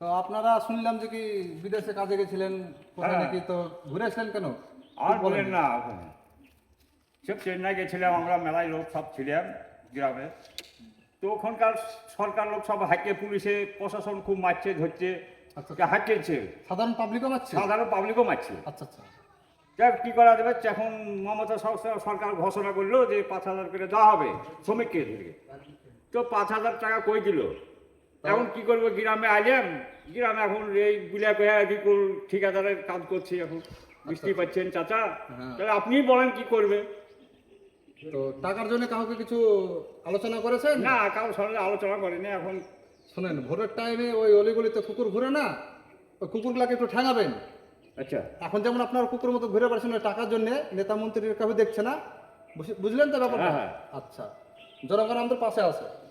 তো আপনারা শুনলাম যে কি বিদেশে কাজে গেছিলেন কোথায় হ্যাঁ। নাকি তো ঘুরে আসলেন কেন? আর বলেন। না ওখানে সব চেন্নাই গেছিলাম আমরা মেলায় লোক সব ছিলাম গ্রামে। তো ওখানকার সরকার লোক সব হাঁকে পুলিশে প্রশাসন খুব মারছে ধরছে আচ্ছা। হাঁকেছে সাধারণ পাবলিকও মারছে? সাধারণ পাবলিকও মারছে। আচ্ছা আচ্ছা। যাক কি করা যাবে? এখন মমতা সরকার সরকার ঘোষণা করল যে পাঁচ হাজার করে দেওয়া হবে শ্রমিককে তো পাঁচ হাজার টাকা কই দিল? এখন কি করব গ্রামে আইলাম গ্রামে এখন এই গুলা কয়া ঠিকাদারের কাজ করছি এখন। বুঝতেই পাচ্ছেন চাচা? হ্যাঁ। তাহলে আপনিই বলেন কি করবে। তো টাকার জন্য কাউকে কিছু আলোচনা করেছেন? না কারোর সঙ্গে আলোচনা করেনি এখন। শোনেন ভোরের টাইমে ওই অলিগলিতে কুকুর ঘুরে না ওই কুকুরগুলাকে একটু ঠেঙাবেন। আচ্ছা। এখন যেমন আপনার কুকুর মতো ঘুরে বেড়াচ্ছেন ওই টাকার জন্য নেতা মন্ত্রীর কাউকে দেখছে না। বুঝ- বুঝলেন তো ব্যাপারটা? হ্যাঁ, হ্যাঁ। আচ্ছা। জনগণ আমাদের পাশে আছে।